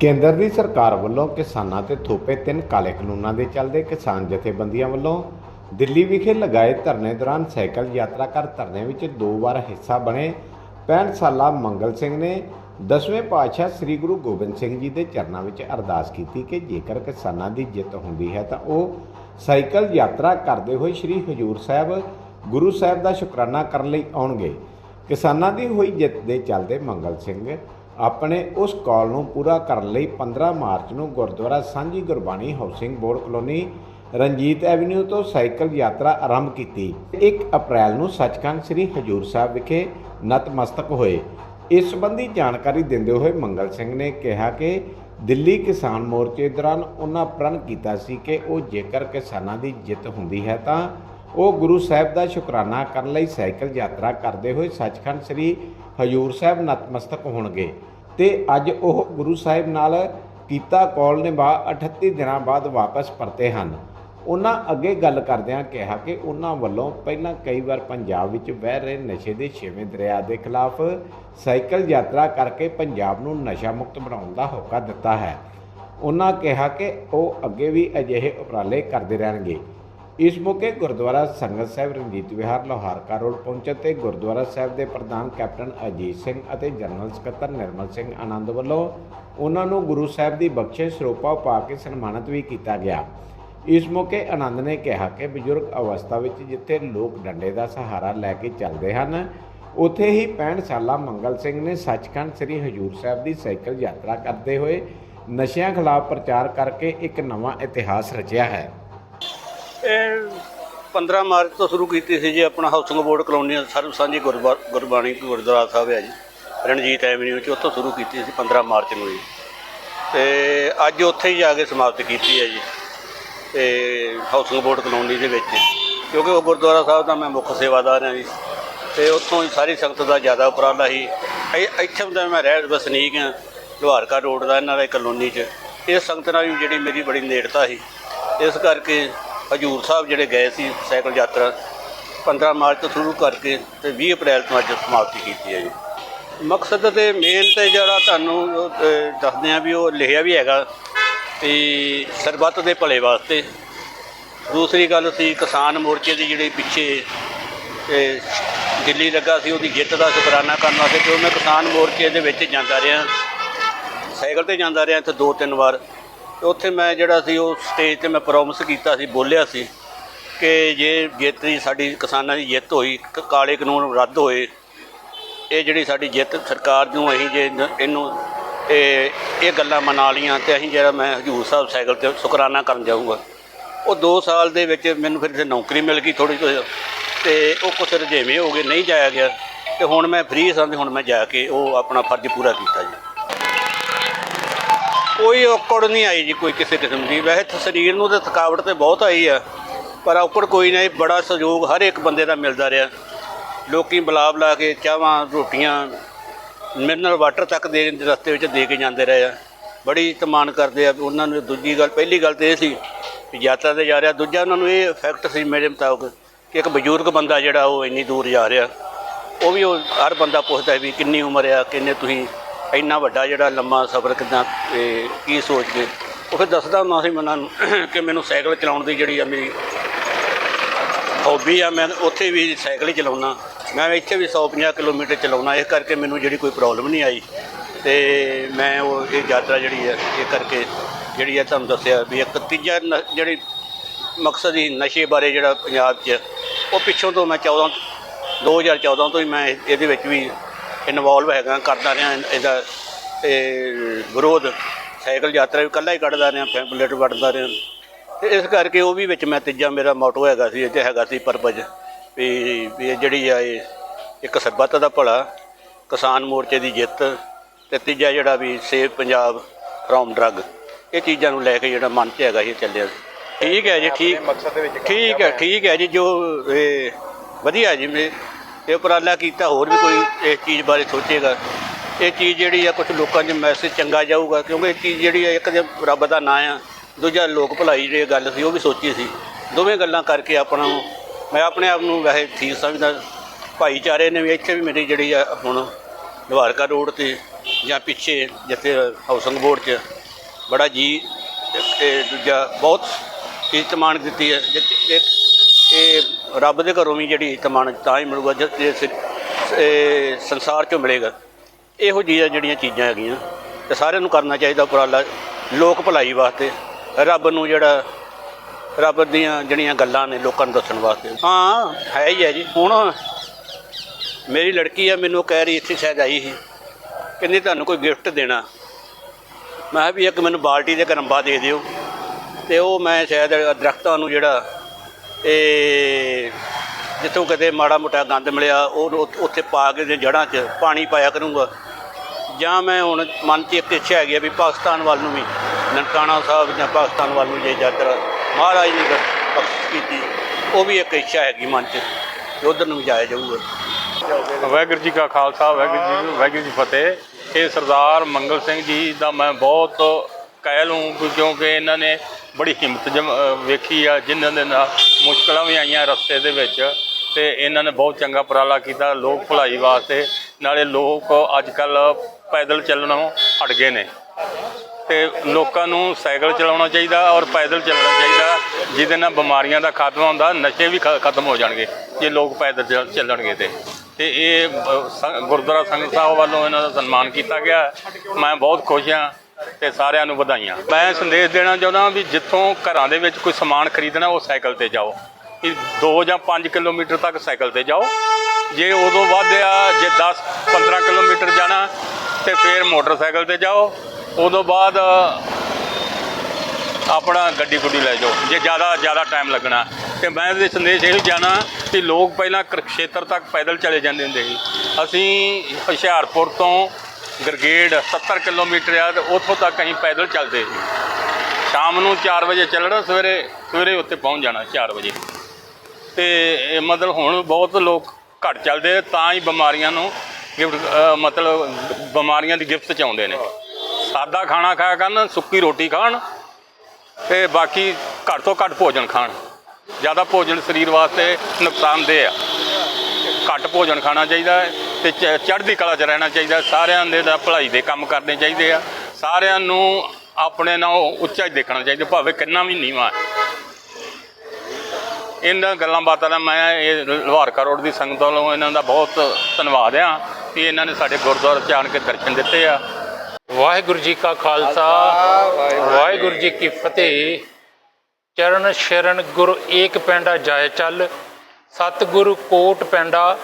ਕੇਂਦਰ ਦੀ ਸਰਕਾਰ ਵੱਲੋਂ ਕਿਸਾਨਾਂ ਤੇ ਥੋਪੇ ਤਿੰਨ ਕਾਲੇ ਕਾਨੂੰਨਾਂ ਦੇ ਚੱਲਦੇ ਕਿਸਾਨ ਜਥੇਬੰਦੀਆਂ ਵੱਲੋਂ ਦਿੱਲੀ ਵਿਖੇ ਲਗਾਏ ਧਰਨੇ ਦੌਰਾਨ ਸਾਈਕਲ ਯਾਤਰਾ ਕਰ ਧਰਨੇ ਵਿੱਚ ਦੋ ਵਾਰ ਹਿੱਸਾ ਬਣੇ 65 ਸਾਲਾ ਮੰਗਲ ਸਿੰਘ ਨੇ ਦਸਵੇਂ ਪਾਤਸ਼ਾਹ ਸ੍ਰੀ ਗੁਰੂ ਗੋਬਿੰਦ ਸਿੰਘ ਜੀ ਦੇ ਚਰਨਾਂ ਵਿੱਚ ਅਰਦਾਸ ਕੀਤੀ ਕਿ ਜੇਕਰ ਕਿਸਾਨਾਂ ਦੀ ਜਿੱਤ ਹੁੰਦੀ ਹੈ ਤਾਂ ਉਹ ਸਾਈਕਲ ਯਾਤਰਾ ਕਰਦੇ ਹੋਏ ਸ੍ਰੀ ਹਜੂਰ ਸਾਹਿਬ, ਗੁਰੂ ਸਾਹਿਬ ਦਾ ਸ਼ੁਕਰਾਨਾ ਕਰਨ ਲਈ ਆਉਣਗੇ। ਕਿਸਾਨਾਂ ਦੀ ਹੋਈ ਜਿੱਤ ਦੇ ਚੱਲਦੇ ਮੰਗਲ ਸਿੰਘ ਆਪਣੇ ਉਸ ਕਾਲ ਨੂੰ ਪੂਰਾ ਕਰਨ ਲਈ 15 ਮਾਰਚ ਨੂੰ Gurdwara Sanjhi Gurbani housing board colony Ranjit avenue ਤੋਂ ਸਾਈਕਲ ਯਾਤਰਾ ਆਰੰਭ ਕੀਤੀ। 1 ਅਪ੍ਰੈਲ ਨੂੰ ਸੱਚਖੰਡ ਸ੍ਰੀ ਹਜੂਰ ਸਾਹਿਬ ਵਿਖੇ ਨਤਮਸਤਕ ਹੋਏ। ਇਸ ਸੰਬੰਧੀ ਜਾਣਕਾਰੀ ਦਿੰਦੇ ਹੋਏ ਮੰਗਲ ਸਿੰਘ ਨੇ ਕਿਹਾ ਕਿ ਦਿੱਲੀ ਕਿਸਾਨ ਮੋਰਚੇ ਦੌਰਾਨ ਉਹਨਾਂ ਪ੍ਰਣ ਕੀਤਾ ਸੀ ਕਿ ਉਹ ਜੇਕਰ ਕਿਸਾਨਾਂ ਦੀ ਜਿੱਤ ਹੁੰਦੀ ਹੈ ਤਾਂ ਉਹ ਗੁਰੂ ਸਾਹਿਬ ਦਾ ਸ਼ੁਕਰਾਨਾ ਕਰਨ ਲਈ ਸਾਈਕਲ ਯਾਤਰਾ ਕਰਦੇ ਹੋਏ ਸੱਚਖੰਡ ਸ੍ਰੀ ਹਜੂਰ ਸਾਹਿਬ ਨਤਮਸਤਕ ਹੋਣਗੇ। ਤੇ ਅੱਜ ਉਹ ਗੁਰੂ ਸਾਹਿਬ ਨਾਲ ਕੀਤਾ ਕੌਲ ਨਿਭਾ 38 ਦਿਨਾਂ ਬਾਅਦ ਵਾਪਸ ਪਰਤੇ ਹਨ। ਉਹਨਾਂ ਅੱਗੇ ਗੱਲ ਕਰਦਿਆਂ ਕਿਹਾ ਕਿ ਉਹਨਾਂ ਵੱਲੋਂ ਪਹਿਲਾਂ ਕਈ ਵਾਰ ਪੰਜਾਬ ਵਿੱਚ ਵਹਿ ਰਹੇ ਨਸ਼ੇ ਦੇ ਛੇਵੇਂ ਦਰਿਆ ਦੇ ਖਿਲਾਫ ਸਾਈਕਲ ਯਾਤਰਾ ਕਰਕੇ ਪੰਜਾਬ ਨੂੰ ਨਸ਼ਾ ਮੁਕਤ ਬਣਾਉਣ ਦਾ ਹੋਕਾ ਦਿੱਤਾ ਹੈ। ਉਹਨਾਂ ਕਿਹਾ ਕਿ ਉਹ ਅੱਗੇ ਵੀ ਅਜਿਹੇ ਉਪਰਾਲੇ ਕਰਦੇ ਰਹਿਣਗੇ। ਇਸ ਮੌਕੇ ਗੁਰਦੁਆਰਾ ਸੰਗਤ ਸਾਹਿਬ ਰਣਜੀਤ ਵਿਹਾਰ ਲੋਹਾਰਕਾ ਰੋਡ ਪਹੁੰਚੇ ਤੇ ਗੁਰਦੁਆਰਾ ਸਾਹਿਬ ਦੇ ਪ੍ਰਧਾਨ ਕੈਪਟਨ ਅਜੀਤ ਸਿੰਘ ਅਤੇ ਜਨਰਲ ਸਕੱਤਰ ਨਿਰਮਲ ਸਿੰਘ ਆਨੰਦ ਵੱਲੋਂ ਉਹਨਾਂ ਨੂੰ ਗੁਰੂ ਸਾਹਿਬ ਦੀ ਬਖਸ਼ਿਸ਼ ਸਰੂਪਾ ਪਾ ਕੇ ਸਨਮਾਨਿਤ ਵੀ ਕੀਤਾ ਗਿਆ। ਇਸ ਮੌਕੇ ਆਨੰਦ ਨੇ ਕਿਹਾ ਕਿ ਬਜ਼ੁਰਗ ਅਵਸਥਾ ਵਿੱਚ ਜਿੱਥੇ ਲੋਕ ਡੰਡੇ ਦਾ ਸਹਾਰਾ ਲੈ ਕੇ ਚੱਲਦੇ ਹਨ, ਉੱਥੇ ਹੀ 65 ਸਾਲਾ ਮੰਗਲ ਸਿੰਘ ਨੇ ਸੱਚਖੰਡ ਸ੍ਰੀ ਹਜੂਰ ਸਾਹਿਬ ਦੀ ਸਾਈਕਲ ਯਾਤਰਾ ਕਰਦੇ ਹੋਏ ਨਸ਼ਿਆਂ ਖਿਲਾਫ ਪ੍ਰਚਾਰ ਕਰਕੇ ਇੱਕ ਨਵਾਂ ਇਤਿਹਾਸ ਰਚਿਆ ਹੈ। ਇਹ 15 ਮਾਰਚ ਤੋਂ ਸ਼ੁਰੂ ਕੀਤੀ ਸੀ ਜੀ ਆਪਣਾ ਹਾਊਸਿੰਗ ਬੋਰਡ ਕਲੋਨੀ ਸਰਬ ਸਾਂਝੀ ਗੁਰਬਾ- ਗੁਰਬਾਣੀ ਗੁਰਦੁਆਰਾ ਸਾਹਿਬ ਹੈ ਜੀ, ਰਣਜੀਤ ਐਵਨਿਊ ਚ ਉੱਥੋਂ ਸ਼ੁਰੂ ਕੀਤੀ ਸੀ 15 ਮਾਰਚ ਨੂੰ ਜੀ। ਤੇ ਅੱਜ ਉੱਥੇ ਹੀ ਜਾ ਕੇ ਸਮਾਪਤ ਕੀਤੀ ਹੈ ਜੀ, ਤੇ ਹਾਊਸਿੰਗ ਬੋਰਡ ਕਲੋਨੀ ਦੇ ਵਿੱਚ। ਕਿਉਂਕਿ ਉਹ ਗੁਰਦੁਆਰਾ ਸਾਹਿਬ ਦਾ ਮੈਂ ਮੁੱਖ ਸੇਵਾਦਾਰ ਹਾਂ ਜੀ, ਤੇ ਉੱਥੋਂ ਹੀ ਸਾਰੀ ਸੰਗਤ ਦਾ ਜ਼ਿਆਦਾ ਉਪਰਾਲਾ ਸੀ। ਇ- ਇੱਥੇ ਦਾ ਮੈਂ ਰਹਿ ਵਸਨੀਕ ਹਾਂ ਲੋਹਾਰਕਾ ਰੋਡ ਦਾ ਇਹਨਾਂ ਦਾ ਕਲੋਨੀ 'ਚ। ਇਸ ਸੰਗਤ ਨਾਲ ਵੀ ਜਿਹੜੀ ਮੇਰੀ ਬੜੀ ਨੇੜਤਾ ਸੀ, ਇਸ ਕਰਕੇ ਹਜੂਰ ਸਾਹਿਬ ਜਿਹੜੇ ਗਏ ਸੀ ਸਾਈਕਲ ਯਾਤਰਾ 15 ਮਾਰਚ ਤੋਂ ਸ਼ੁਰੂ ਕਰਕੇ ਤੇ 20 ਅਪ੍ਰੈਲ ਤੋਂ ਅੱਜ ਸਮਾਪਤੀ ਕੀਤੀ ਹੈ ਜੀ। ਮਕਸਦ ਤੇ ਮੇਨ ਤੇ ਜਿਹੜਾ ਤੁਹਾਨੂੰ ਦੱਸਦੇ ਆ ਵੀ ਉਹ ਲਿਖਿਆ ਵੀ ਹੈਗਾ ਤੇ ਸਰਬੱਤ ਦੇ ਭਲੇ ਵਾਸਤੇ। ਦੂਸਰੀ ਗੱਲ ਸੀ ਕਿਸਾਨ ਮੋਰਚੇ ਦੀ ਜਿਹੜੀ ਪਿੱਛੇ ਤੇ ਦਿੱਲੀ ਲੱਗਾ ਸੀ, ਉਹਦੀ ਜਿੱਤ ਦਾ ਸ਼ੁਕਰਾਨਾ ਕਰਨ ਵਾਸਤੇ ਕਿਉਂ ਮੈਂ ਕਿਸਾਨ ਮੋਰਚੇ ਦੇ ਵਿੱਚ ਜਾਂਦਾ ਰਿਹਾ। ਸਾਈਕਲ ਤੇ ਜਾਂਦਾ ਰਿਹਾ ਇੱਥੇ ਦੋ ਤਿੰਨ ਵਾਰ। ਤੇ ਉੱਥੇ ਮੈਂ ਜਿਹੜਾ ਸੀ, ਉਹ ਸਟੇਜ ਤੇ ਮੈਂ ਪ੍ਰੋਮਿਸ ਕੀਤਾ ਸੀ, ਬੋਲਿਆ ਸੀ ਕਿ ਜੇ ਜਿੱਤ ਦੀ ਸਾਡੀ ਕਿਸਾਨਾਂ ਦੀ ਜਿੱਤ ਹੋਈ ਕਾਲੇ ਕਾਨੂੰਨ ਰੱਦ ਹੋਏ, ਇਹ ਜਿਹੜੀ ਸਾਡੀ ਜਿੱਤ ਸਰਕਾਰ ਨੂੰ, ਅਸੀਂ ਜੇ ਇਹਨੂੰ ਇਹ ਇਹ ਗੱਲਾਂ ਮਨਾ ਲੀਆਂ ਤੇ ਅਸੀਂ ਜਿਹੜਾ ਮੈਂ ਹਜੂਰ ਸਾਹਿਬ ਸਾਈਕਲ ਤੇ ਸ਼ੁਕਰਾਨਾ ਕਰਨ ਜਾਊਂਗਾ। ਉਹ 2 ਸਾਲ ਦੇ ਵਿੱਚ ਮੈਨੂੰ ਫਿਰ ਨੌਕਰੀ ਮਿਲ ਗਈ ਥੋੜੀ ਜਿਹੀ, ਤੇ ਉਹ ਕੁਛ ਰੁਝੇਵੇਂ ਹੋ ਗਏ, ਨਹੀਂ ਜਾਇਆ ਗਿਆ, ਤੇ ਹੁਣ ਮੈਂ ਫ੍ਰੀ ਸਾਂ ਤੇ ਹੁਣ ਮੈਂ ਜਾ ਕੇ ਉਹ ਆਪਣਾ ਫਰਜ਼ ਪੂਰਾ ਕੀਤਾ ਜੀ। ਕੋਈ ਔਕੜ ਨਹੀਂ ਆਈ ਜੀ ਕੋਈ ਕਿਸੇ ਕਿਸਮ ਦੀ। ਵੈਸੇ ਤਾਂ ਸਰੀਰ ਨੂੰ ਤਾਂ ਥਕਾਵਟ ਤੇ ਬਹੁਤ ਆਈ ਆ, ਪਰ ਔਕੜ ਕੋਈ ਨਹੀਂ, ਬੜਾ ਸਹਿਯੋਗ ਹਰ ਇੱਕ ਬੰਦੇ ਦਾ ਮਿਲਦਾ ਰਿਹਾ। ਲੋਕੀ ਬੁਲਾ ਬੁਲਾ ਕੇ ਚਾਹਾਂ ਰੋਟੀਆਂ ਮਿਨਰਲ ਵਾਟਰ ਤੱਕ ਦੇ ਰਸਤੇ ਵਿੱਚ ਦੇ ਕੇ ਜਾਂਦੇ ਰਹੇ ਆ। ਬੜੀ ਤਮਾਨ ਕਰਦੇ ਆ। ਉਹਨਾਂ ਨੂੰ ਦੂਜੀ ਗੱਲ, ਪਹਿਲੀ ਗੱਲ ਤੇ ਇਹ ਸੀ ਵੀ ਯਾਤਰਾ ਤੇ ਜਾ ਰਿਹਾ। ਦੂਜਾ ਉਹਨਾਂ ਨੂੰ ਇਹ ਇਫੈਕਟ ਸੀ ਮੇਰੇ ਮੁਤਾਬਕ ਕਿ ਇੱਕ ਬਜ਼ੁਰਗ ਬੰਦਾ ਜਿਹੜਾ ਉਹ ਇੰਨੀ ਦੂਰ ਜਾ ਰਿਹਾ। ਉਹ ਵੀ ਉਹ ਹਰ ਬੰਦਾ ਪੁੱਛਦਾ ਵੀ ਕਿੰਨੀ ਉਮਰ ਆ, ਕਿੰਨੇ ਤੁਸੀਂ ਇੰਨਾ ਵੱਡਾ ਜਿਹੜਾ ਲੰਮਾ ਸਫ਼ਰ ਕਿੱਦਾਂ ਕੀ ਸੋਚ ਕੇ, ਉਹ ਫਿਰ ਦੱਸਦਾ ਹੁੰਦਾ ਸੀ ਮੈਨੂੰ ਕਿ ਮੈਨੂੰ ਸਾਈਕਲ ਚਲਾਉਣ ਦੀ ਜਿਹੜੀ ਆ ਮੇਰੀ ਹੌਬੀ ਆ, ਮੈਂ ਉੱਥੇ ਵੀ ਸਾਈਕਲ ਹੀ ਚਲਾਉਣਾ ਮੈਂ ਇੱਥੇ ਵੀ 150 ਕਿਲੋਮੀਟਰ ਚਲਾਉਣਾ ਇਸ ਕਰਕੇ ਮੈਨੂੰ ਜਿਹੜੀ ਕੋਈ ਪ੍ਰੋਬਲਮ ਨਹੀਂ ਆਈ। ਤੇ ਮੈਂ ਉਹ ਇਹ ਯਾਤਰਾ ਜਿਹੜੀ ਹੈ ਇਹ ਕਰਕੇ ਜਿਹੜੀ ਹੈ ਤੁਹਾਨੂੰ ਦੱਸਿਆ ਵੀ ਇੱਕ ਤੀਜਾ ਨ- ਜਿਹੜੀ ਮਕਸਦ ਹੀ ਨਸ਼ੇ ਬਾਰੇ ਜਿਹੜਾ ਪੰਜਾਬ 'ਚ, ਉਹ ਪਿੱਛੋਂ ਤੋਂ ਮੈਂ 14 2014 ਤੋਂ ਹੀ ਮੈਂ ਇਹਦੇ ਵਿੱਚ ਵੀ ਇਨਵੋਲਵ ਹੈਗਾ ਕਰਦਾ ਰਿਹਾ ਇਹਦਾ ਇਹ ਵਿਰੋਧ। ਸਾਈਕਲ ਯਾਤਰਾ ਵੀ ਇਕੱਲਾ ਹੀ ਕੱਢਦਾ ਰਿਹਾ ਪੈਂਪਲੇਟ ਵੜਦਾ ਰਿਹਾ। ਤੇ ਇਸ ਕਰਕੇ ਉਹ ਵੀ ਵਿੱਚ ਮੈਂ ਤੀਜਾ ਮੇਰਾ ਮੋਟੋ ਹੈਗਾ ਸੀ ਇਹ ਹੈਗਾ ਸੀ ਪਰਪਸ ਵੀ ਇਹ ਜਿਹੜੀ ਆ ਇਹ ਇੱਕ ਸਰਬੱਤ ਦਾ ਭਲਾ ਕਿਸਾਨ ਮੋਰਚੇ ਦੀ ਜਿੱਤ ਤੇ ਤੀਜਾ ਜਿਹੜਾ ਵੀ ਸੇਵ ਪੰਜਾਬ ਫਰੋਮ ਡਰੱਗ ਇਹ ਚੀਜ਼ਾਂ ਨੂੰ ਲੈ ਕੇ ਜਿਹੜਾ ਮਨ 'ਚ ਹੈਗਾ ਇਹ ਚੱਲਿਆ। ਸੀ ਠੀਕ ਹੈ ਜੀ ਠੀਕ ਠੀਕ ਹੈ ਠੀਕ ਹੈ ਜੀ ਜੋ ਇਹ ਵਧੀਆ ਜੀ ਮੈਂ ਇਹ ਉਪਰਾਲਾ ਕੀਤਾ, ਹੋਰ ਵੀ ਕੋਈ ਇਸ ਚੀਜ਼ ਬਾਰੇ ਸੋਚੇਗਾ? ਇਹ ਚੀਜ਼ ਜਿਹੜੀ ਆ ਕੁਝ ਲੋਕਾਂ 'ਚ ਮੈਸੇਜ ਚੰਗਾ ਜਾਊਗਾ, ਕਿਉਂਕਿ ਇਹ ਚੀਜ਼ ਜਿਹੜੀ ਆ, ਇੱਕ ਤੇ ਰੱਬ ਦਾ ਨਾਂ ਆ, ਦੂਜਾ ਲੋਕ ਭਲਾਈ ਜਿਹੜੀ ਗੱਲ ਸੀ, ਉਹ ਵੀ ਸੋਚੀ ਸੀ। ਦੋਵੇਂ ਗੱਲਾਂ ਕਰਕੇ ਆਪਣਾ ਮੈਂ ਆਪਣੇ ਆਪ ਨੂੰ ਵੈਸੇ ਠੀਕ ਸਮਝਦਾ, ਭਾਈਚਾਰੇ ਨੇ ਵੀ ਇੱਥੇ ਵੀ ਮੇਰੀ ਜਿਹੜੀ ਆ, ਹੁਣ ਲਵਾਰਕਾ ਰੋਡ ਤੇ ਜਾਂ ਪਿੱਛੇ ਜਿੱਥੇ ਹਾਊਸਿੰਗ ਬੋਰਡ 'ਚ ਬੜਾ ਜੀ, ਤੇ ਦੂਜਾ ਬਹੁਤ ਇੱਜ਼ਤ ਦਿੱਤੀ ਹੈ ਜਿ- ਇਹ ਰੱਬ ਦੇ ਘਰੋਂ ਵੀ ਜਿਹੜੀ ਇੱਜ਼ਤ ਤਾਂ ਹੀ ਮਿਲੂਗਾ ਜਦ ਜੇ ਸੰਸਾਰ 'ਚੋਂ ਮਿਲੇਗਾ। ਇਹੋ ਜਿਹੀਆਂ ਜਿਹੜੀਆਂ ਚੀਜ਼ਾਂ ਹੈਗੀਆਂ, ਤੇ ਸਾਰਿਆਂ ਨੂੰ ਕਰਨਾ ਚਾਹੀਦਾ ਉਪਰਾਲਾ, ਲੋਕ ਭਲਾਈ ਵਾਸਤੇ, ਰੱਬ ਨੂੰ ਜਿਹੜਾ, ਰੱਬ ਦੀਆਂ ਜਿਹੜੀਆਂ ਗੱਲਾਂ ਨੇ ਲੋਕਾਂ ਨੂੰ ਦੱਸਣ ਵਾਸਤੇ। ਹਾਂ, ਹੈ ਹੀ ਹੈ ਜੀ। ਹੁਣ ਮੇਰੀ ਲੜਕੀ ਆ, ਮੈਨੂੰ ਕਹਿ ਰਹੀ ਇੱਥੇ ਸ਼ਾਇਦ ਆਈ ਸੀ। ਕਹਿੰਦੀ ਤੁਹਾਨੂੰ ਕੋਈ ਗਿਫਟ ਦੇਣਾ। ਮੈਂ ਕਿਹਾ ਵੀ ਇੱਕ ਮੈਨੂੰ ਬਾਲਟੀ ਦੇ ਕਰੰਬਾ ਦੇ ਦਿਓ। ਤੇ ਉਹ ਮੈਂ ਸ਼ਾਇਦ ਦਰਖਤਾਂ ਨੂੰ ਜਿਹੜਾ ਇਹ ਜਿੱਥੋਂ ਕਿਤੇ ਮਾੜਾ ਮੋਟਾ ਗੰਦ ਮਿਲਿਆ ਉਹ ਉੱਥੇ ਪਾ ਕੇ ਤੇ ਜੜ੍ਹਾਂ 'ਚ ਪਾਣੀ ਪਾਇਆ ਕਰੂੰਗਾ। ਜਾਂ ਮੈਂ ਹੁਣ ਮਨ 'ਚ ਇੱਕ ਇੱਛਾ ਹੈਗੀ ਆ ਵੀ ਪਾਕਿਸਤਾਨ ਵੱਲ ਨੂੰ ਵੀ, ਨਨਕਾਣਾ ਸਾਹਿਬ ਜਾਂ ਪਾਕਿਸਤਾਨ ਵੱਲ ਨੂੰ ਜੇ ਯਾਤਰਾ ਮਹਾਰਾਜ ਨੇ ਬਖਸ਼ਿਸ਼ ਕੀਤੀ, ਉਹ ਵੀ ਇੱਕ ਇੱਛਾ ਹੈਗੀ ਮਨ 'ਚ ਕਿ ਉਧਰ ਨੂੰ ਵੀ ਜਾਇਆ ਜਾਊਗਾ। ਵਾਹਿਗੁਰੂ ਜੀ ਕਾ ਖਾਲਸਾ, ਵਾਹਿਗੁਰੂ ਜੀ ਵਾਹਿਗੁਰੂ ਜੀ ਫਤਿਹ। ਇਹ ਸਰਦਾਰ ਮੰਗਲ ਸਿੰਘ ਜੀ ਦਾ ਮੈਂ ਬਹੁਤ ਕਹਿ ਲੂੰ ਕਿਉਂਕਿ ਇਹਨਾਂ ਨੇ ਬੜੀ ਹਿੰਮਤ ਜਮ ਵੇਖੀ ਆ, ਜਿਨ੍ਹਾਂ ਦੇ ਨਾਲ ਮੁਸ਼ਕਲਾਂ ਵੀ ਆਈਆਂ ਰਸਤੇ ਦੇ ਵਿੱਚ, ਤੇ ਇਹਨਾਂ ਨੇ ਬਹੁਤ ਚੰਗਾ ਉਪਰਾਲਾ ਕੀਤਾ, ਲੋਕ ਭਲਾਈ ਵਾਸਤੇ, ਨਾਲੇ ਲੋਕ ਅੱਜ ਕੱਲ ਪੈਦਲ ਚੱਲਣੋਂ ਹਟ ਗਏ ਨੇ। ਤੇ ਲੋਕਾਂ ਨੂੰ ਸਾਈਕਲ ਚਲਾਉਣਾ ਚਾਹੀਦਾ ਔਰ ਪੈਦਲ ਚੱਲਣਾ ਚਾਹੀਦਾ, ਜਿਹਦੇ ਨਾਲ ਬਿਮਾਰੀਆਂ ਦਾ ਖਾਤਮਾ ਹੁੰਦਾ, ਨਸ਼ੇ ਵੀ ਖ- ਖਤਮ ਹੋ ਜਾਣਗੇ, ਜੇ ਲੋਕ ਪੈਦਲ ਚੱਲ- ਚੱਲਣਗੇ ਤੇ। ਤੇ ਇਹ ਗੁਰਦੁਆਰਾ ਸੰਗਤ ਸਾਹਿਬ ਵੱਲੋਂ ਇਹਨਾਂ ਦਾ ਸਨਮਾਨ ਕੀਤਾ ਗਿਆ। ਮੈਂ ਬਹੁਤ ਖੁਸ਼ ਹਾਂ ਤੇ ਸਾਰਿਆਂ ਨੂੰ ਵਧਾਈਆਂ। ਮੈਂ ਸੰਦੇਸ਼ ਦੇਣਾ ਚਾਹੁੰਦਾ ਵੀ ਜਿੱਥੋਂ ਘਰਾਂ ਦੇ ਵਿੱਚ ਕੋਈ ਸਮਾਨ ਖਰੀਦਣਾ, ਉਹ ਸਾਈਕਲ ਤੇ ਜਾਓ। ਇਹ 2 ਜਾਂ 5 ਕਿਲੋਮੀਟਰ ਤੱਕ ਸਾਈਕਲ ਤੇ ਜਾਓ। ਜੇ ਉਦੋਂ ਵੱਧ ਆ ਜੇ 10 15 ਕਿਲੋਮੀਟਰ ਜਾਣਾ, ਤੇ ਫਿਰ ਮੋਟਰਸਾਈਕਲ ਤੇ ਜਾਓ। ਉਦੋਂ ਬਾਅਦ ਆਪਣਾ ਗੱਡੀ ਗੁੱਡੀ ਲੈ ਜਾਓ, ਜੇ ਜ਼ਿਆਦਾ ਜ਼ਿਆਦਾ ਟਾਈਮ ਲੱਗਣਾ। ਤੇ ਮੈਂ ਇਹਦੇ ਸੰਦੇਸ਼ ਇਹ ਜਾਣਾ ਕਿ ਲੋਕ ਪਹਿਲਾਂ ਕੁਰਕਸ਼ੇਤਰ ਤੱਕ ਪੈਦਲ ਚਲੇ ਜਾਂਦੇ ਹੁੰਦੇ ਸੀ। ਅਸੀਂ ਹੁਸ਼ਿਆਰਪੁਰ ਤੋਂ ਗਰਗੇਡ 70 ਕਿਲੋਮੀਟਰ ਆ ਤੇ ਉੱਥੋਂ ਤੱਕ ਅਸੀਂ ਪੈਦਲ ਚੱਲਦੇ ਸੀ। ਸ਼ਾਮ ਨੂੰ 4 ਵਜੇ ਚੱਲਣਾ, ਸਵੇਰੇ ਸਵੇਰੇ ਉੱਥੇ ਪਹੁੰਚ ਜਾਣਾ 4 ਵਜੇ। ਤੇ ਮਤਲਬ ਹੁਣ ਬਹੁਤ ਲੋਕ ਘੱਟ ਚੱਲਦੇ ਤਾਂ ਹੀ ਬਿਮਾਰੀਆਂ ਨੂੰ ਗਿਫਟ ਮਤਲਬ ਬਿਮਾਰੀਆਂ ਦੀ ਗਿਫਟ ਚ ਆਉਂਦੇ ਨੇ। ਸਾਦਾ ਖਾਣਾ ਖਾਇਆ ਕਰਨ, ਸੁੱਕੀ ਰੋਟੀ ਖਾਣ ਤੇ ਬਾਕੀ ਘੱਟ ਤੋਂ ਘੱਟ ਭੋਜਨ ਖਾਣ। ਜ਼ਿਆਦਾ ਭੋਜਨ ਸਰੀਰ ਵਾਸਤੇ ਨੁਕਸਾਨਦੇਹ ਆ। ਘੱਟ ਭੋਜਨ ਖਾਣਾ ਚਾਹੀਦਾ ਹੈ। ਤੇ ਚੜ੍ਹਦੀ ਕਲਾ 'ਚ ਰਹਿਣਾ ਚਾਹੀਦਾ, ਸਾਰਿਆਂ ਦੇ ਦਾ ਭਲਾਈ ਦੇ ਕੰਮ ਕਰਨੇ ਚਾਹੀਦੇ ਆ। ਸਾਰਿਆਂ ਨੂੰ ਆਪਣੇ ਨਾਲ ਉੱਚਾ ਹੀ ਦੇਖਣਾ ਚਾਹੀਦਾ, ਭਾਵੇਂ ਕਿੰਨਾ ਵੀ ਨੀਵਾਂ ਇਹਨਾਂ ਗੱਲਾਂ ਬਾਤਾਂ ਦਾ ਮੈਂ ਇਹ ਲਵਾਰਕਾ ਰੋਡ ਦੀ ਸੰਗਤ ਵੱਲੋਂ ਇਹਨਾਂ ਦਾ ਬਹੁਤ ਧੰਨਵਾਦ ਆ ਕਿ ਇਹਨਾਂ ਨੇ ਸਾਡੇ ਗੁਰਦੁਆਰੇ 'ਚ ਆਣ ਕੇ ਦਰਸ਼ਨ ਦਿੱਤੇ ਆ। ਵਾਹਿਗੁਰੂ ਜੀ ਕਾ ਖਾਲਸਾ, ਵਾਹਿਗੁਰੂ ਜੀ ਕੀ ਫਤਿਹ। ਚਰਨ ਸ਼ਰਨ ਗੁਰ ਏਕ ਪੈਂਡਾ ਜਾਏ ਚੱਲ, ਸਤਿਗੁਰੂ ਕੋਟ ਪੈਂਡਾ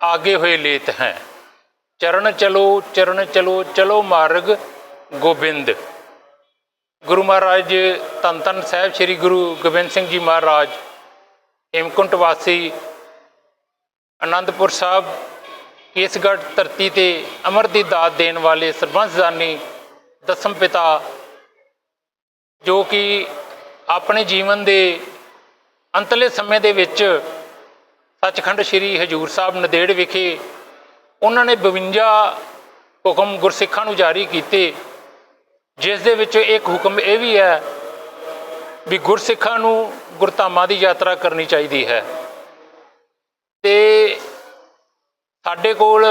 ਆਗੇ ਹੋਏ ਲੇਤ ਹੈ। ਚਰਨ ਚਲੋ ਚਰਨ ਚਲੋ ਚਲੋ ਮਾਰਗ ਗੋਬਿੰਦ। ਗੁਰੂ ਮਹਾਰਾਜ ਧੰਨ ਧੰਨ ਸਾਹਿਬ ਸ੍ਰੀ ਗੁਰੂ ਗੋਬਿੰਦ ਸਿੰਘ ਜੀ ਮਹਾਰਾਜ, ਹੇਮਕੁੰਟ ਵਾਸੀ ਆਨੰਦਪੁਰ ਸਾਹਿਬ, ਕੇਸਗੜ੍ਹ ਧਰਤੀ ਤੇ ਅਮਰ ਦੀ ਦਾਤ ਦੇਣ ਵਾਲੇ ਸਰਬੰਸਦਾਨੀ ਦਸਮ ਪਿਤਾ, ਜੋ ਕਿ ਆਪਣੇ ਜੀਵਨ ਦੇ ਅੰਤਲੇ ਸਮੇਂ ਦੇ ਵਿੱਚ ਸੱਚਖੰਡ ਸ੍ਰੀ ਹਜੂਰ ਸਾਹਿਬ ਨਦੇੜ ਵਿਖੇ ਉਹਨਾਂ ਨੇ 52 ਹੁਕਮ ਗੁਰਸਿੱਖਾਂ ਨੂੰ ਜਾਰੀ ਕੀਤੇ, ਜਿਸ ਦੇ ਵਿੱਚ ਇੱਕ ਹੁਕਮ ਇਹ ਵੀ ਹੈ ਵੀ ਗੁਰਸਿੱਖਾਂ ਨੂੰ ਗੁਰਧਾਮਾਂ ਦੀ ਯਾਤਰਾ ਕਰਨੀ ਚਾਹੀਦੀ ਹੈ। ਤੇ ਸਾਡੇ ਕੋਲ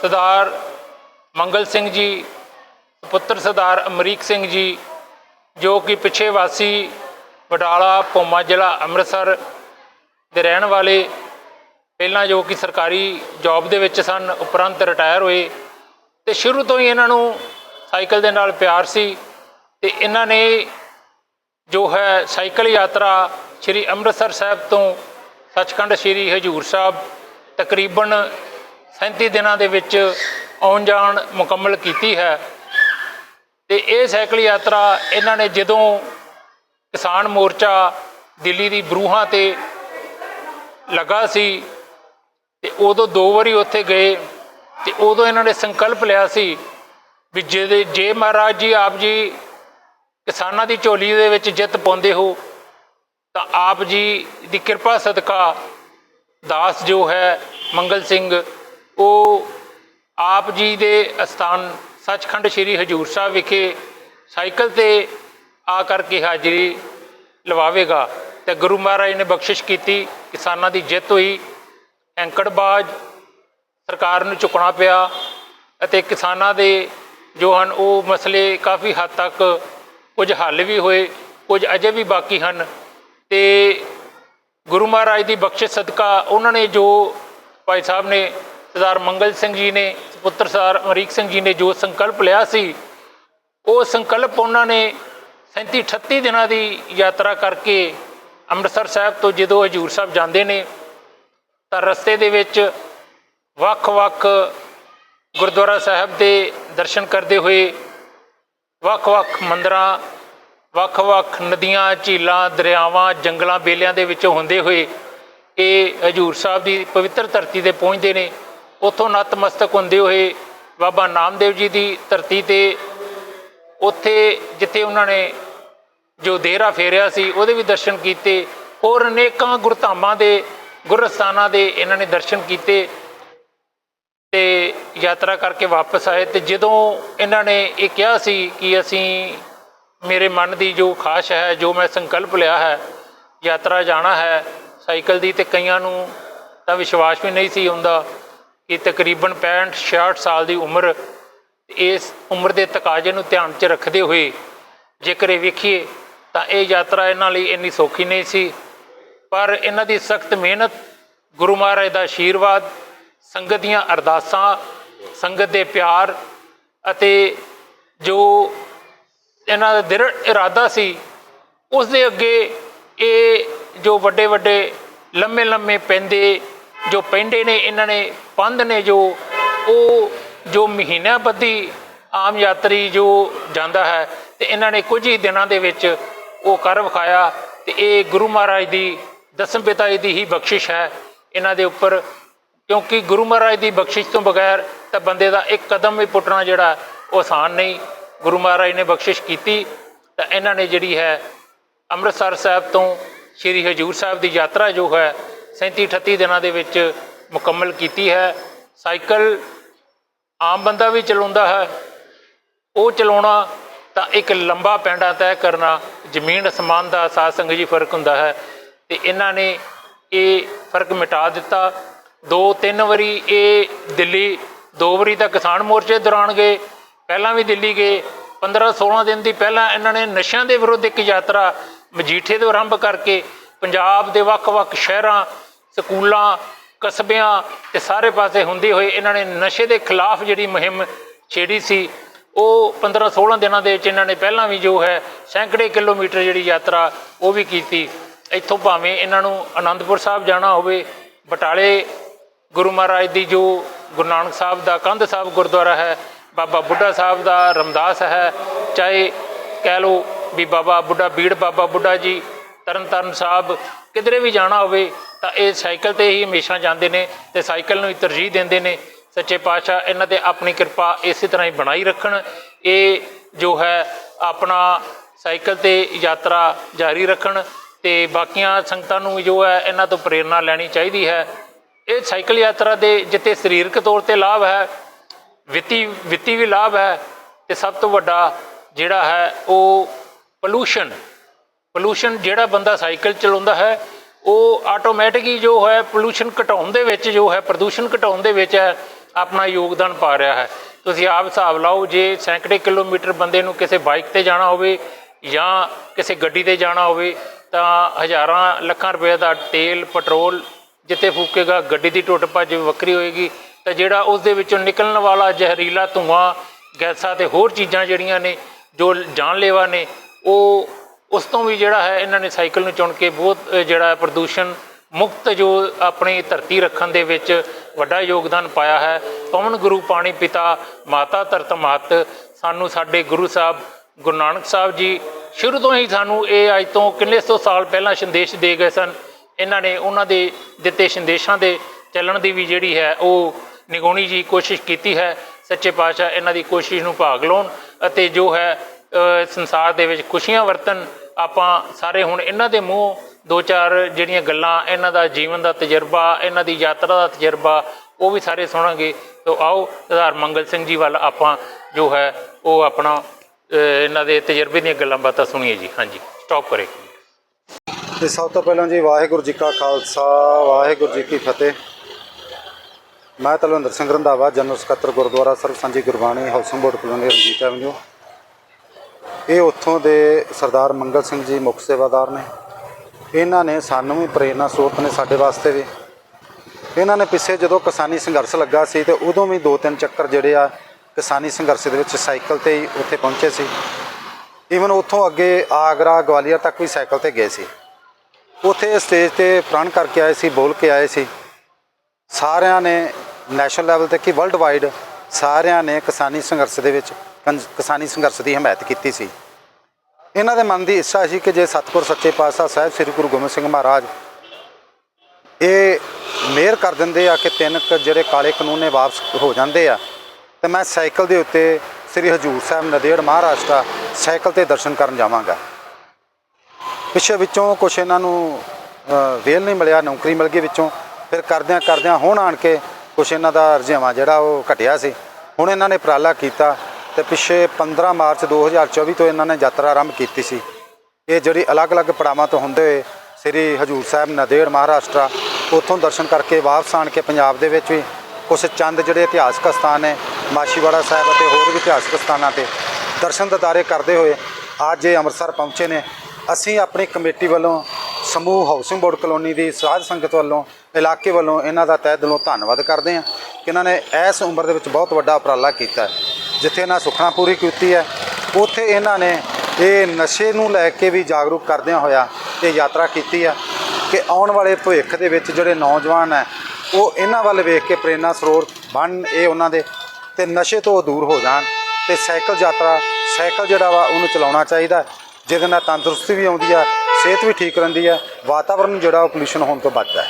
ਸਰਦਾਰ ਮੰਗਲ ਸਿੰਘ ਜੀ, ਪੁੱਤਰ ਸਰਦਾਰ ਅਮਰੀਕ ਸਿੰਘ ਜੀ, ਜੋ ਕਿ ਪਿੱਛੇ ਵਾਸੀ ਬਟਾਲਾ ਪੋਮਾ ਜ਼ਿਲ੍ਹਾ ਅੰਮ੍ਰਿਤਸਰ ਦੇ ਰਹਿਣ ਵਾਲੇ ਪਹਿਲਾਂ ਜੋ ਕਿ ਸਰਕਾਰੀ ਜੌਬ ਦੇ ਵਿੱਚ ਸਨ, ਉਪਰੰਤ ਰਿਟਾਇਰ ਹੋਏ ਤੇ ਸ਼ੁਰੂ ਤੋਂ ਹੀ ਇਹਨਾਂ ਨੂੰ ਸਾਈਕਲ ਦੇ ਨਾਲ ਪਿਆਰ ਸੀ ਤੇ ਇਹਨਾਂ ਨੇ ਜੋ ਹੈ ਸਾਈਕਲ ਯਾਤਰਾ ਸ੍ਰੀ ਅੰਮ੍ਰਿਤਸਰ ਸਾਹਿਬ ਤੋਂ ਸੱਚਖੰਡ ਸ੍ਰੀ ਹਜੂਰ ਸਾਹਿਬ ਤਕਰੀਬਨ 37 ਦਿਨਾਂ ਦੇ ਵਿੱਚ ਆਉਣ ਜਾਣ ਮੁਕੰਮਲ ਕੀਤੀ ਹੈ ਤੇ ਇਹ ਸਾਈਕਲ ਯਾਤਰਾ ਇਹਨਾਂ ਨੇ ਜਦੋਂ ਕਿਸਾਨ ਮੋਰਚਾ ਦਿੱਲੀ ਦੀ ਬਰੂਹਾਂ ਤੇ ਲੱਗਾ ਸੀ ਤੇ ਉਦੋਂ ਦੋ ਵਾਰੀ ਉੱਥੇ ਗਏ ਤੇ ਉਦੋਂ ਇਹਨਾਂ ਨੇ ਸੰਕਲਪ ਲਿਆ ਸੀ ਵੀ ਜੇ ਜੇ ਮਹਾਰਾਜ ਜੀ ਆਪ ਜੀ ਕਿਸਾਨਾਂ ਦੀ ਝੋਲੀ ਦੇ ਵਿੱਚ ਜਿੱਤ ਪਾਉਂਦੇ ਹੋ, ਤਾਂ ਆਪ ਜੀ ਦੀ ਕਿਰਪਾ ਸਦਕਾ ਦਾਸ ਜੋ ਹੈ ਮੰਗਲ ਸਿੰਘ, ਉਹ ਆਪ ਜੀ ਦੇ ਅਸਥਾਨ ਸੱਚਖੰਡ ਸ੍ਰੀ ਹਜੂਰ ਸਾਹਿਬ ਵਿਖੇ ਸਾਈਕਲ ਤੇ ਆ ਕਰਕੇ ਹਾਜ਼ਰੀ ਲਵਾਵੇਗਾ ਤੇ ਗੁਰੂ ਮਹਾਰਾਜ ਨੇ ਬਖਸ਼ਿਸ਼ ਕੀਤੀ, ਕਿਸਾਨਾਂ ਦੀ ਜਿੱਤ ਹੋਈ। ਹੈਂਕੜਬਾਜ਼ ਸਰਕਾਰ ਨੂੰ ਝੁਕਣਾ ਪਿਆ ਅਤੇ ਕਿਸਾਨਾਂ ਦੇ ਜੋ ਹਨ, ਉਹ ਮਸਲੇ ਕਾਫੀ ਹੱਦ ਤੱਕ ਕੁਝ ਹੱਲ ਵੀ ਹੋਏ, ਕੁਝ ਅਜੇ ਵੀ ਬਾਕੀ ਹਨ ਤੇ ਗੁਰੂ ਮਹਾਰਾਜ ਦੀ ਬਖਸ਼ਿਸ਼ ਸਦਕਾ ਉਹਨਾਂ ਨੇ ਜੋ ਭਾਈ ਸਾਹਿਬ ਨੇ ਸਰਦਾਰ ਮੰਗਲ ਸਿੰਘ ਜੀ ਨੇ ਪੁੱਤਰ ਸਰਦਾਰ ਅਮਰੀਕ ਸਿੰਘ ਜੀ ਨੇ ਜੋ ਸੰਕਲਪ ਲਿਆ ਸੀ, ਉਹ ਸੰਕਲਪ ਉਹਨਾਂ ਨੇ 37 38 ਦਿਨਾਂ ਦੀ ਯਾਤਰਾ ਕਰਕੇ ਅੰਮ੍ਰਿਤਸਰ ਸਾਹਿਬ ਤੋਂ ਜਦੋਂ ਹਜੂਰ ਸਾਹਿਬ ਜਾਂਦੇ ਨੇ ਤਾਂ ਰਸਤੇ ਦੇ ਵਿੱਚ ਵੱਖ-ਵੱਖ ਗੁਰਦੁਆਰਾ ਸਾਹਿਬ ਦੇ ਦਰਸ਼ਨ ਕਰਦੇ ਹੋਏ ਵੱਖ-ਵੱਖ ਮੰਦਰਾਂ, ਵੱਖ-ਵੱਖ ਨਦੀਆਂ, ਝੀਲਾਂ, ਦਰਿਆਵਾਂ, ਜੰਗਲਾਂ, ਬੇਲਿਆਂ ਦੇ ਵਿੱਚੋਂ ਹੁੰਦੇ ਹੋਏ ਇਹ ਹਜੂਰ ਸਾਹਿਬ ਦੀ ਪਵਿੱਤਰ ਧਰਤੀ ਤੇ ਪਹੁੰਚਦੇ ਨੇ। ਉੱਥੋਂ ਨਤਮਸਤਕ ਹੁੰਦੇ ਹੋਏ ਬਾਬਾ ਨਾਮਦੇਵ ਜੀ ਦੀ ਧਰਤੀ ਤੇ ਉੱਥੇ ਜਿੱਥੇ ਉਹਨਾਂ ਨੇ ਜੋ ਦੇਹਰਾ ਫੇਰਿਆ ਸੀ, ਉਹਦੇ ਵੀ ਦਰਸ਼ਨ ਕੀਤੇ। ਹੋਰ ਅਨੇਕਾਂ ਗੁਰਧਾਮਾਂ ਦੇ ਗੁਰਸਥਾਨਾਂ ਦੇ ਇਹਨਾਂ ਨੇ ਦਰਸ਼ਨ ਕੀਤੇ ਤੇ ਯਾਤਰਾ ਕਰਕੇ ਵਾਪਸ ਆਏ ਤੇ ਜਦੋਂ ਇਹਨਾਂ ਨੇ ਇਹ ਕਿਹਾ ਸੀ ਕਿ ਅਸੀਂ, ਮੇਰੇ ਮਨ ਦੀ ਜੋ ਖਾਸ਼ ਹੈ, ਜੋ ਮੈਂ ਸੰਕਲਪ ਲਿਆ ਹੈ, ਯਾਤਰਾ ਜਾਣਾ ਹੈ, ਸਾਈਕਲ ਦੀ ਤੇ ਕਈਆਂ ਨੂੰ ਤਾਂ ਵਿਸ਼ਵਾਸ ਵੀ ਨਹੀਂ ਸੀ ਹੁੰਦਾ ਕਿ ਤਕਰੀਬਨ 65 66 ਸਾਲ ਦੀ ਉਮਰ, ਇਸ ਉਮਰ ਦੇ ਤਕਾਜ਼ੇ ਨੂੰ ਧਿਆਨ 'ਚ ਰੱਖਦੇ ਹੋਏ ਜੇਕਰ ਇਹ ਵੇਖੀਏ ਤਾਂ ਇਹ ਯਾਤਰਾ ਇਹਨਾਂ ਲਈ ਇੰਨੀ ਸੌਖੀ ਨਹੀਂ ਸੀ। ਪਰ ਇਹਨਾਂ ਦੀ ਸਖਤ ਮਿਹਨਤ, ਗੁਰੂ ਮਹਾਰਾਜ ਦਾ ਆਸ਼ੀਰਵਾਦ ਸੰਗਤ ਦੀਆਂ ਅਰਦਾਸਾਂ, ਸੰਗਤ ਦੇ ਪਿਆਰ ਅਤੇ ਜੋ ਇਹਨਾਂ ਦਾ ਦ੍ਰਿੜ ਇਰਾਦਾ ਸੀ, ਉਸ ਦੇ ਅੱਗੇ ਇਹ ਜੋ ਵੱਡੇ ਵੱਡੇ ਲੰਮੇ ਲੰਮੇ ਪੈਂਦੇ ਜੋ ਪੈਂਡੇ ਨੇ, ਇਹਨਾਂ ਨੇ ਪੰਧ ਨੇ ਜੋ, ਉਹ ਜੋ ਮਹੀਨਿਆਂ ਬੱਧੀ ਆਮ ਯਾਤਰੀ ਜੋ ਜਾਂਦਾ ਹੈ ਤੇ ਇਹਨਾਂ ਨੇ ਕੁਝ ਹੀ ਦਿਨਾਂ ਦੇ ਵਿੱਚ ਉਹ ਕਰ ਵਿਖਾਇਆ ਤੇ ਇਹ ਗੁਰੂ ਮਹਾਰਾਜ ਦੀ ਦਸਮ ਪਿਤਾ ਜੀ ਦੀ ਹੀ ਬਖਸ਼ਿਸ਼ ਹੈ ਇਹਨਾਂ ਦੇ ਉੱਪਰ, ਕਿਉਂਕਿ ਗੁਰੂ ਮਹਾਰਾਜ ਦੀ ਬਖਸ਼ਿਸ਼ ਤੋਂ ਬਗੈਰ ਤਾਂ ਬੰਦੇ ਦਾ ਇੱਕ ਕਦਮ ਵੀ ਪੁੱਟਣਾ ਜਿਹੜਾ ਉਹ ਆਸਾਨ ਨਹੀਂ। ਗੁਰੂ ਮਹਾਰਾਜ ਨੇ ਬਖਸ਼ਿਸ਼ ਕੀਤੀ ਤਾਂ ਇਹਨਾਂ ਨੇ ਜਿਹੜੀ ਹੈ ਅੰਮ੍ਰਿਤਸਰ ਸਾਹਿਬ ਤੋਂ ਸ੍ਰੀ ਹਜੂਰ ਸਾਹਿਬ ਦੀ ਯਾਤਰਾ ਜੋ ਹੈ 37 38 ਦਿਨਾਂ ਦੇ ਵਿੱਚ ਮੁਕੰਮਲ ਕੀਤੀ ਹੈ। ਸਾਈਕਲ ਆਮ ਬੰਦਾ ਵੀ ਚਲਾਉਂਦਾ ਹੈ। ਉਹ ਚਲਾਉਣਾ ਤਾਂ ਇੱਕ ਲੰਬਾ ਪੈਂਡਾ ਤੈਅ ਕਰਨਾ, ਜ਼ਮੀਨ ਅਸਮਾਨ ਦਾ ਸਾਧ ਸੰਗਤ ਜੀ ਫ਼ਰਕ ਹੁੰਦਾ ਹੈ। ਤੇ ਇਹਨਾਂ ਨੇ ਇਹ ਫ਼ਰਕ ਮਿਟਾ ਦਿੱਤਾ। ਦੋ ਤਿੰਨ ਵਾਰੀ ਇਹ ਦਿੱਲੀ, ਦੋ ਵਾਰੀ ਤਾਂ ਕਿਸਾਨ ਮੋਰਚੇ ਦੌਰਾਨ ਗਏ, ਪਹਿਲਾਂ ਵੀ ਦਿੱਲੀ ਗਏ। 15 16 ਦਿਨ ਦੀ ਪਹਿਲਾਂ ਇਹਨਾਂ ਨੇ ਨਸ਼ਿਆਂ ਦੇ ਵਿਰੁੱਧ ਇੱਕ ਯਾਤਰਾ ਮਜੀਠੇ ਤੋਂ ਆਰੰਭ ਕਰਕੇ ਪੰਜਾਬ ਦੇ ਵੱਖ-ਵੱਖ ਸ਼ਹਿਰਾਂ, ਸਕੂਲਾਂ, ਕਸਬਿਆਂ ਤੇ ਸਾਰੇ ਪਾਸੇ ਹੁੰਦੀ ਹੋਈ ਇਹਨਾਂ ਨੇ ਨਸ਼ੇ ਦੇ ਖਿਲਾਫ ਜਿਹੜੀ ਮੁਹਿੰਮ ਛੇੜੀ ਸੀ, ਉਹ 15 16 ਦਿਨਾਂ ਦੇ ਵਿੱਚ ਇਹਨਾਂ ਨੇ ਪਹਿਲਾਂ ਵੀ ਜੋ ਹੈ ਸੈਂਕੜੇ ਕਿਲੋਮੀਟਰ ਜਿਹੜੀ ਯਾਤਰਾ ਉਹ ਵੀ ਕੀਤੀ। ਇੱਥੋਂ ਭਾਵੇਂ ਇਹਨਾਂ ਨੂੰ ਆਨੰਦਪੁਰ ਸਾਹਿਬ ਜਾਣਾ ਹੋਵੇ, ਬਟਾਲੇ ਗੁਰੂ ਮਹਾਰਾਜ ਦੀ ਜੋ ਗੁਰੂ ਨਾਨਕ ਸਾਹਿਬ ਦਾ ਕੰਧ ਸਾਹਿਬ ਗੁਰਦੁਆਰਾ ਹੈ, ਬਾਬਾ ਬੁੱਢਾ ਸਾਹਿਬ ਦਾ ਰਮਦਾਸ ਹੈ, ਚਾਹੇ ਕਹਿ ਲਓ ਵੀ ਬਾਬਾ ਬੁੱਢਾ ਬੀੜ, ਬਾਬਾ ਬੁੱਢਾ ਜੀ, ਤਰਨਤਾਰਨ ਸਾਹਿਬ, ਕਿਧਰੇ ਵੀ ਜਾਣਾ ਹੋਵੇ, ਤਾਂ ਇਹ ਸਾਈਕਲ ਤੇ ਹੀ ਹਮੇਸ਼ਾ ਜਾਂਦੇ ਨੇ ਤੇ ਸਾਈਕਲ ਨੂੰ ਹੀ ਤਰਜੀਹ ਦਿੰਦੇ ਨੇ। ਸੱਚੇ ਪਾਤਸ਼ਾਹ ਇਹਨਾਂ ਤੇ ਆਪਣੀ ਕਿਰਪਾ ਇਸੇ ਤਰ੍ਹਾਂ ਹੀ ਬਣਾਈ ਰੱਖਣ। ਇਹ ਜੋ ਹੈ ਆਪਣਾ ਸਾਈਕਲ ਤੇ ਯਾਤਰਾ ਜਾਰੀ ਰੱਖਣ। ਤੇ ਬਾਕੀਆਂ ਸੰਗਤਾਂ ਨੂੰ ਜੋ ਹੈ ਇਹਨਾਂ ਤੋਂ ਪ੍ਰੇਰਣਾ ਲੈਣੀ ਚਾਹੀਦੀ ਹੈ। ਇਹ ਸਾਈਕਲ ਯਾਤਰਾ ਦੇ ਜਿੱਤੇ ਸਰੀਰਕ ਤੌਰ ਤੇ ਲਾਭ ਹੈ, ਵਿੱਤੀ ਵਿੱਤੀ ਵੀ ਲਾਭ ਹੈ ਤੇ ਸਭ ਤੋਂ ਵੱਡਾ ਜਿਹੜਾ ਹੈ ਉਹ ਪੋਲੂਸ਼ਨ ਪੋਲੂਸ਼ਨ ਜਿਹੜਾ ਬੰਦਾ ਸਾਈਕਲ ਚਲਾਉਂਦਾ ਹੈ, ਉਹ ਆਟੋਮੈਟਿਕ ਹੀ ਜੋ ਹੈ ਪੋਲੂਸ਼ਨ ਘਟਾਉਣ ਦੇ ਵਿੱਚ ਜੋ ਹੈ ਪ੍ਰਦੂਸ਼ਣ ਘਟਾਉਣ ਦੇ ਵਿੱਚ ਹੈ, ਆਪਣਾ ਯੋਗਦਾਨ ਪਾ ਰਿਹਾ ਹੈ। ਤੁਸੀਂ ਆਪ ਹਿਸਾਬ ਲਾਓ, ਜੇ ਸੈਂਕੜੇ ਕਿਲੋਮੀਟਰ ਬੰਦੇ ਨੂੰ ਕਿਸੇ ਬਾਈਕ ਤੇ ਜਾਣਾ ਹੋਵੇ ਜਾਂ ਕਿਸੇ ਗੱਡੀ ਤੇ ਜਾਣਾ ਹੋਵੇ ਤਾਂ ਹਜ਼ਾਰਾਂ ਲੱਖਾਂ ਰੁਪਏ ਦਾ ਤੇਲ, ਪੈਟਰੋਲ ਜਿੱਥੇ ਫੂਕੇਗਾ, ਗੱਡੀ ਦੀ ਟੁੱਟ ਭੱਜ ਵੱਖਰੀ ਹੋਏਗੀ। ਤਾਂ ਜਿਹੜਾ ਉਸ ਦੇ ਵਿੱਚੋਂ ਨਿਕਲਣ ਵਾਲਾ ਜ਼ਹਿਰੀਲਾ ਧੂਆਂ, ਗੈਸਾਂ ਤੇ ਹੋਰ ਚੀਜ਼ਾਂ ਜਿਹੜੀਆਂ ਨੇ, ਜੋ ਜਾਨਲੇਵਾ ਨੇ, ਉਹ ਉਸ ਤੋਂ ਵੀ ਜਿਹੜਾ ਹੈ, ਇਹਨਾਂ ਨੇ ਸਾਈਕਲ ਨੂੰ ਚੁਣ ਕੇ ਬਹੁਤ ਜਿਹੜਾ ਪ੍ਰਦੂਸ਼ਣ ਮੁਕਤ ਜੋ ਆਪਣੀ ਧਰਤੀ ਰੱਖਣ ਦੇ ਵਿੱਚ ਵੱਡਾ ਯੋਗਦਾਨ ਪਾਇਆ ਹੈ। ਪਵਨ ਗੁਰੂ ਪਾਣੀ ਪਿਤਾ ਮਾਤਾ ਧਰਤ ਮਾਤ, ਸਾਨੂੰ ਸਾਡੇ ਗੁਰੂ ਸਾਹਿਬ ਗੁਰੂ ਨਾਨਕ ਸਾਹਿਬ ਜੀ ਸ਼ੁਰੂ ਤੋਂ ਹੀ ਸਾਨੂੰ ਇਹ ਅੱਜ ਤੋਂ ਕਿੰਨੇ ਸੌ ਸਾਲ ਪਹਿਲਾਂ ਸੰਦੇਸ਼ ਦੇ ਗਏ ਸਨ, ਇਹਨਾਂ ਨੇ ਉਹਨਾਂ ਦੇ ਦਿੱਤੇ ਸੰਦੇਸ਼ਾਂ ਦੇ ਚੱਲਣ ਦੀ ਵੀ ਜਿਹੜੀ ਹੈ, ਉਹ ਨਿਗਾਉਣੀ ਜੀ ਕੋਸ਼ਿਸ਼ ਕੀਤੀ ਹੈ, ਸੱਚੇ ਪਾਤਸ਼ਾਹ ਇਹਨਾਂ ਦੀ ਕੋਸ਼ਿਸ਼ ਨੂੰ ਭਾਗ ਲਾਉਣ ਅਤੇ ਜੋ ਹੈ ਸੰਸਾਰ ਦੇ ਵਿੱਚ ਖੁਸ਼ੀਆਂ ਵਰਤਨ ਆਪਾਂ ਸਾਰੇ ਹੁਣ ਇਹਨਾਂ ਦੇ ਮੂੰਹ ਦੋ ਚਾਰ ਜਿਹੜੀਆਂ ਗੱਲਾਂ, ਇਹਨਾਂ ਦਾ ਜੀਵਨ ਦਾ ਤਜਰਬਾ, ਇਹਨਾਂ ਦੀ ਯਾਤਰਾ ਦਾ ਤਜਰਬਾ, ਉਹ ਵੀ ਸਾਰੇ ਸੁਣਾਂਗੇ, ਤੋਂ ਆਓ ਸਰਦਾਰ ਮੰਗਲ ਸਿੰਘ ਜੀ ਵੱਲ ਆਪਾਂ ਜੋ ਹੈ, ਉਹ ਆਪਣਾ ਇਹਨਾਂ ਦੇ ਤਜਰਬੇ ਦੀਆਂ ਗੱਲਾਂ ਬਾਤਾਂ ਸੁਣੀਏ ਜੀ। ਹਾਂਜੀ ਸਟਾਪ ਕਰੇ। ਤੇ ਸਭ ਤੋਂ ਪਹਿਲਾਂ ਜੀ ਵਾਹਿਗੁਰੂ ਜੀ ਕਾ ਖਾਲਸਾ, ਵਾਹਿਗੁਰੂ ਜੀ ਕੀ ਫਤਿਹ। ਮੈਂ ਤਲਵਿੰਦਰ ਸਿੰਘ ਰੰਧਾਵਾ, ਜਨਰਲ ਸਕੱਤਰ Gurdwara Sarb Sanjhi Gurbani housing board colony Ranjit avenue. ਇਹ ਉੱਥੋਂ ਦੇ ਸਰਦਾਰ ਮੰਗਲ ਸਿੰਘ ਜੀ ਮੁੱਖ ਸੇਵਾਦਾਰ ਨੇ। ਇਹਨਾਂ ਨੇ ਸਾਨੂੰ ਵੀ ਪ੍ਰੇਰਨਾ ਸਰੋਤ ਨੇ ਸਾਡੇ ਵਾਸਤੇ ਵੀ। ਇਹਨਾਂ ਨੇ ਪਿੱਛੇ ਜਦੋਂ ਕਿਸਾਨੀ ਸੰਘਰਸ਼ ਲੱਗਾ ਸੀ ਤੇ ਉਦੋਂ ਵੀ ਦੋ ਤਿੰਨ ਚੱਕਰ ਜਿਹੜੇ ਆ ਕਿਸਾਨੀ ਸੰਘਰਸ਼ ਦੇ ਵਿੱਚ ਸਾਈਕਲ ਤੇ ਹੀ ਉੱਥੇ ਪਹੁੰਚੇ ਸੀ। ਈਵਨ ਉੱਥੋਂ ਅੱਗੇ ਆਗਰਾ, ਗਵਾਲੀਅਰ ਤੱਕ ਵੀ ਸਾਈਕਲ ਤੇ ਗਏ ਸੀ। ਉੱਥੇ ਸਟੇਜ ਤੇ ਪ੍ਰਣ ਕਰਕੇ ਆਏ ਸੀ, ਬੋਲ ਕੇ ਆਏ ਸੀ। ਸਾਰਿਆਂ ਨੇ ਨੈਸ਼ਨਲ ਲੈਵਲ ਤੇ ਕਿ ਵਰਲਡ ਵਾਈਡ ਸਾਰਿਆਂ ਨੇ ਕਿਸਾਨੀ ਸੰਘਰਸ਼ ਦੇ ਵਿੱਚ ਕੰ- ਕਿਸਾਨੀ ਸੰਘਰਸ਼ ਦੀ ਹਮਾਇਤ ਕੀਤੀ ਸੀ। ਇਹਨਾਂ ਦੇ ਮਨ ਦੀ ਇੱਛਾ ਸੀ ਕਿ ਜੇ ਸਤਿਗੁਰ ਸੱਚੇ ਪਾਤਸ਼ਾਹ ਸਾਹਿਬ ਸ੍ਰੀ ਗੁਰੂ ਗੋਬਿੰਦ ਸਿੰਘ ਮਹਾਰਾਜ ਇਹ ਮਿਹਰ ਕਰ ਦਿੰਦੇ ਆ ਕਿ ਤਿੰਨ ਕੁ ਜਿਹੜੇ ਕਾਲੇ ਕਾਨੂੰਨ ਨੇ ਵਾਪਸ ਹੋ ਜਾਂਦੇ ਆ ਤੇ ਮੈਂ ਸਾਈਕਲ ਦੇ ਉੱਤੇ ਸ੍ਰੀ ਹਜੂਰ ਸਾਹਿਬ ਨਦੇੜ ਮਹਾਰਾਸ਼ਟਰ ਸਾਈਕਲ ਤੇ ਦਰਸ਼ਨ ਕਰਨ ਜਾਵਾਂਗਾ। ਪਿੱਛੇ ਵਿੱਚੋਂ ਕੁਛ ਇਹਨਾਂ ਨੂੰ ਵੇਲ ਨਹੀਂ ਮਿਲਿਆ, ਨੌਕਰੀ ਮਿਲ ਗਈ ਵਿੱਚੋਂ। ਫਿਰ ਕਰਦਿਆਂ ਕਰਦਿਆਂ ਹੁਣ ਆਣ ਕੇ ਕੁਛ ਇਹਨਾਂ ਦਾ ਰੁਝੇਵਾਂ ਜਿਹੜਾ ਉਹ ਘਟਿਆ ਸੀ। ਹੁਣ ਇਹਨਾਂ ਨੇ ਉਪਰਾਲਾ ਕੀਤਾ ਤੇ ਪਿੱਛੇ 15 ਮਾਰਚ 2024 ਤੋਂ ਇਹਨਾਂ ਨੇ ਯਾਤਰਾ ਆਰੰਭ ਕੀਤੀ ਸੀ। ਇਹ ਜਿਹੜੀ ਅਲੱਗ-ਅਲੱਗ ਪੜਾਵਾਂ ਤੋਂ ਹੁੰਦੇ ਹੋਏ ਸ੍ਰੀ ਹਜੂਰ ਸਾਹਿਬ ਨਦੇੜ ਮਹਾਰਾਸ਼ਟਰ ਉੱਥੋਂ ਦਰਸ਼ਨ ਕਰਕੇ ਵਾਪਸ ਆਣ ਕੇ ਪੰਜਾਬ ਦੇ ਵਿੱਚ ਵੀ ਕੁਛ ਚੰਦ ਜਿਹੜੇ ਇਤਿਹਾਸਕ ਸਥਾਨ ਨੇ ਮਾਛੀਵਾੜਾ ਸਾਹਿਬ ਅਤੇ ਹੋਰ ਵੀ ਇਤਿਹਾਸਕ ਸਥਾਨਾਂ ਤੇ ਦਰਸ਼ਨ ਦਤਾਰੇ ਕਰਦੇ ਹੋਏ ਅੱਜ ਇਹ ਅੰਮ੍ਰਿਤਸਰ ਪਹੁੰਚੇ ਨੇ। ਅਸੀਂ ਆਪਣੀ ਕਮੇਟੀ ਵੱਲੋਂ ਸਮੂਹ ਹਾਊਸਿੰਗ ਬੋਰਡ ਕਲੋਨੀ ਦੀ ਸਾਧ ਸੰਗਤ ਵੱਲੋਂ, ਇਲਾਕੇ ਵੱਲੋਂ ਇਹਨਾਂ ਦਾ ਤਹਿ ਦਿਲੋਂ ਧੰਨਵਾਦ ਕਰਦੇ ਹਾਂ ਕਿ ਇਹਨਾਂ ਨੇ ਇਸ ਉਮਰ ਦੇ ਵਿੱਚ ਬਹੁਤ ਵੱਡਾ ਉਪਰਾਲਾ ਕੀਤਾ ਹੈ, ਜਿੱਥੇ ਇਹਨਾਂ ਸੁਖਣਾ ਪੂਰੀ ਕੀਤੀ ਹੈ। ਉੱਥੇ ਇਹਨਾਂ ਨੇ ਇਹ ਨਸ਼ੇ ਨੂੰ ਲੈ ਕੇ ਵੀ ਜਾਗਰੂਕ ਕਰਦਿਆਂ ਹੋਇਆ ਇਹ ਯਾਤਰਾ ਕੀਤੀ ਹੈ ਕਿ ਆਉਣ ਵਾਲੇ ਭਵਿੱਖ ਦੇ ਵਿੱਚ ਜਿਹੜੇ ਨੌਜਵਾਨ ਹੈ, ਉਹ ਇਹਨਾਂ ਵੱਲ ਵੇਖ ਕੇ ਪ੍ਰੇਰਨਾ ਸਰੋਤ ਬਣ, ਇਹ ਉਹਨਾਂ ਦੇ ਤੇ ਨਸ਼ੇ ਤੋਂ ਦੂਰ ਹੋ ਜਾਣ ਤੇ ਸਾਈਕਲ ਯਾਤਰਾ, ਸਾਈਕਲ ਜਿਹੜਾ ਵਾ ਉਹਨੂੰ ਚਲਾਉਣਾ ਚਾਹੀਦਾ। ਜਿਹਦੇ ਨਾਲ ਤੰਦਰੁਸਤੀ ਵੀ ਆਉਂਦੀ ਆ, ਸਿਹਤ ਵੀ ਠੀਕ ਰਹਿੰਦੀ ਆ, ਵਾਤਾਵਰਨ ਜਿਹੜਾ ਉਹ ਪੋਲੂਸ਼ਨ ਹੋਣ ਤੋਂ ਬਚਦਾ ਹੈ।